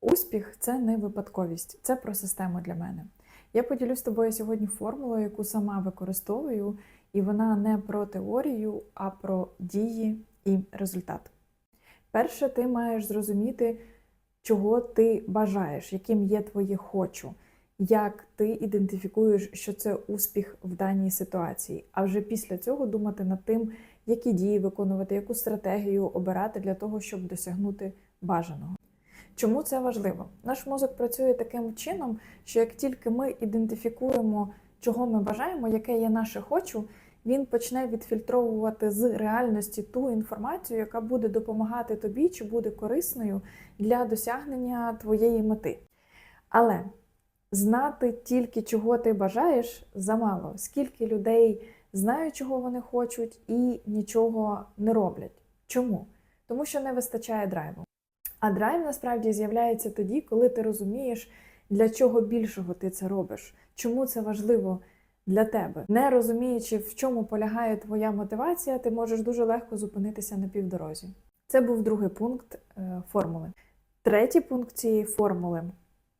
Успіх це не випадковість, це про систему для мене. Я поділюсь з тобою сьогодні формулою, яку сама використовую, і вона не про теорію, а про дії і результат. Перше, ти маєш зрозуміти, чого ти бажаєш, яким є твоє хочу, як ти ідентифікуєш, що це успіх в даній ситуації. А вже після цього думати над тим, які дії виконувати, яку стратегію обирати для того, щоб досягнути бажаного. Чому це важливо? Наш мозок працює таким чином, що як тільки ми ідентифікуємо, чого ми бажаємо, яке є наше хочу, він почне відфільтровувати з реальності ту інформацію, яка буде допомагати тобі чи буде корисною для досягнення твоєї мети. Але знати тільки, чого ти бажаєш, замало. Скільки людей знають, чого вони хочуть, і нічого не роблять. Чому? Тому що не вистачає драйву. А драйв насправді з'являється тоді, коли ти розумієш, для чого більшого ти це робиш, чому це важливо для тебе. Не розуміючи, в чому полягає твоя мотивація, ти можеш дуже легко зупинитися на півдорозі. Це був другий пункт е, формули. Третій пункт цієї формули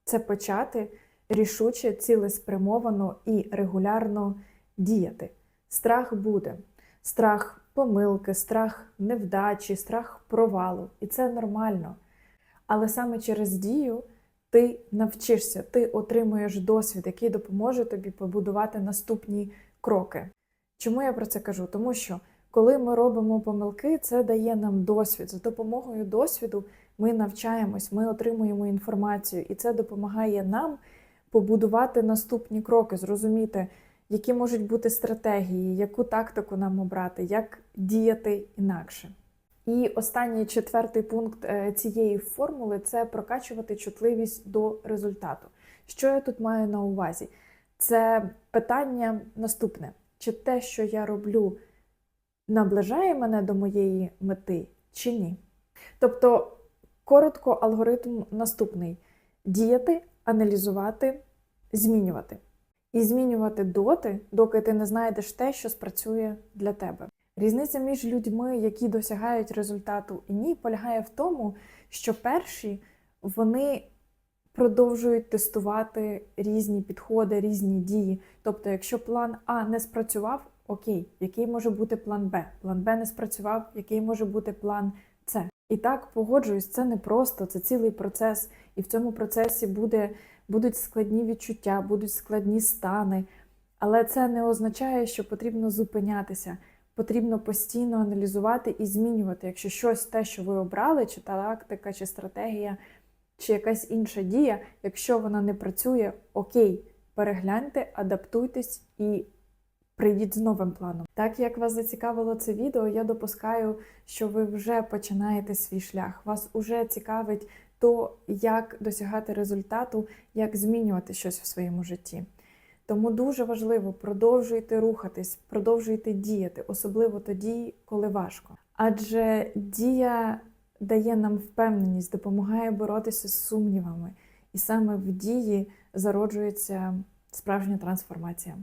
це почати рішуче, цілеспрямовано і регулярно діяти. Страх буде. Страх помилки, страх невдачі, страх провалу. І це нормально. Але саме через дію ти навчишся, ти отримуєш досвід, який допоможе тобі побудувати наступні кроки. Чому я про це кажу? Тому що коли ми робимо помилки, це дає нам досвід. За допомогою досвіду ми навчаємось, ми отримуємо інформацію, і це допомагає нам побудувати наступні кроки, зрозуміти, які можуть бути стратегії, яку тактику нам обрати, як діяти інакше. І останній четвертий пункт е, цієї формули це прокачувати чутливість до результату. Що я тут маю на увазі? Це питання наступне: чи те, що я роблю, наближає мене до моєї мети, чи ні? Тобто, коротко, алгоритм наступний: діяти, аналізувати, змінювати. І змінювати доти, доки ти не знайдеш те, що спрацює для тебе. Різниця між людьми, які досягають результату і ні, полягає в тому, що перші вони продовжують тестувати різні підходи, різні дії. Тобто, якщо план А не спрацював, окей, який може бути план Б? План Б не спрацював, який може бути план С? І так погоджуюсь, це не просто, це цілий процес, і в цьому процесі буде, будуть складні відчуття, будуть складні стани. Але це не означає, що потрібно зупинятися потрібно постійно аналізувати і змінювати, якщо щось те, що ви обрали, чи тактика, чи стратегія, чи якась інша дія, якщо вона не працює, окей, перегляньте, адаптуйтесь і прийдіть з новим планом. Так як вас зацікавило це відео, я допускаю, що ви вже починаєте свій шлях. Вас вже цікавить то, як досягати результату, як змінювати щось в своєму житті. Тому дуже важливо продовжуйте рухатись, продовжуйте діяти, особливо тоді, коли важко. Адже дія дає нам впевненість, допомагає боротися з сумнівами, і саме в дії зароджується справжня трансформація.